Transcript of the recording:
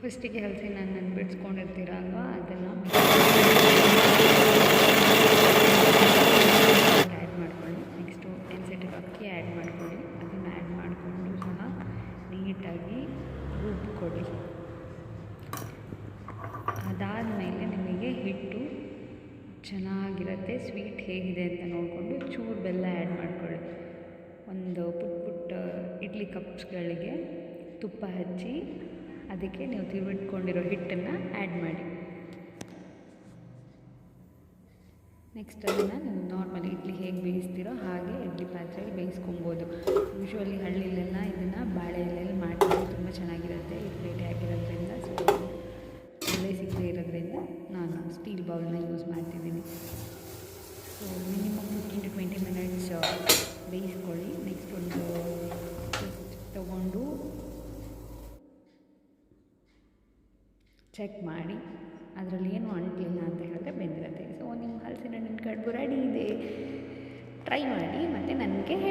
ಫಸ್ಟಿಗೆ ಹಲಸಿ ನಾನು ಬಿಡಿಸ್ಕೊಂಡಿರ್ತೀರ ಅಲ್ವಾ ಅದನ್ನು ಆ್ಯಡ್ ಮಾಡ್ಕೊಳ್ಳಿ. ನೆಕ್ಸ್ಟು ನೆನೆಸಿಟ್ಟಿರೋ ಅಕ್ಕಿ ಆ್ಯಡ್ ಮಾಡ್ಕೊಳ್ಳಿ. ಅದನ್ನು ಆ್ಯಡ್ ಮಾಡಿಕೊಂಡು ಸಹ ನೀಟಾಗಿ ರುಬ್ಬಿಕೊಡಿ ಅದಾದಮೇಲೆ ನಿಮಗೆ ಹಿಟ್ಟು ಚೆನ್ನಾಗಿರುತ್ತೆ ಸ್ವೀಟ್ ಹೇಗಿದೆ ಅಂತ ನೋಡಿಕೊಂಡು ಚೂರು ಬೆಲ್ಲ ಆ್ಯಡ್ ಮಾಡ್ಕೊಳ್ಳಿ. ಒಂದು ಪುಟ್ಟ ಪುಟ್ಟ ಇಡ್ಲಿ ಕಪ್ಸ್ಗಳಿಗೆ ತುಪ್ಪ ಹಚ್ಚಿ ಅದಕ್ಕೆ ನೀವು ತಿರುವಿಟ್ಕೊಂಡಿರೋ ಹಿಟ್ಟನ್ನು ಆ್ಯಡ್ ಮಾಡಿ. ನೆಕ್ಸ್ಟ್ ಅದನ್ನು ನೀವು ನಾರ್ಮಲ್ ಇಡ್ಲಿ ಹೇಗೆ ಬೇಯಿಸ್ತೀರೋ ಹಾಗೆ ಇಡ್ಲಿ ಪಾತ್ರೆಯಲ್ಲಿ ಬೇಯಿಸ್ಕೊಬೋದು. ಯೂಶ್ವಲಿ ಹಳ್ಳಿಲೆಲ್ಲ ಇದನ್ನು ಬಾಳೆ ಎಲೆಯಲ್ಲಿ ಮಾಡ್ತೀವಿ ತುಂಬ ಚೆನ್ನಾಗಿರುತ್ತೆ. ಇದು ರೇಟೆ ಆಗಿರೋದ್ರಿಂದ ಒಳ್ಳೆ ಸಿಗದೆ ಇರೋದ್ರಿಂದ ನಾನು ಸ್ಟೀಲ್ ಬೌಲ್ನ ಯೂಸ್ ಮಾಡ್ತಿದ್ದೀನಿ. So minimum fifteen to twenty minutes ಬೇಯಿಸ್ಕೊಳ್ಳಿ next ಒಂದು ತೊಗೊಂಡು ಚೆಕ್ ಮಾಡಿ, ಅದರಲ್ಲಿ ಏನು ಅಂಟಿಲ್ಲ ಅಂತ ಹೇಳಿದ್ರೆ ಬೆಂದಿರುತ್ತೆ ಸೊ ನಿಮ್ಮ ಹಲಸಿನ ಹಣ್ಣಿನ ಕಡುಬು ರೆಡಿ ಇದೆ. ಟ್ರೈ ಮಾಡಿ ಮತ್ತು ನನಗೆ ಹೇಳಿ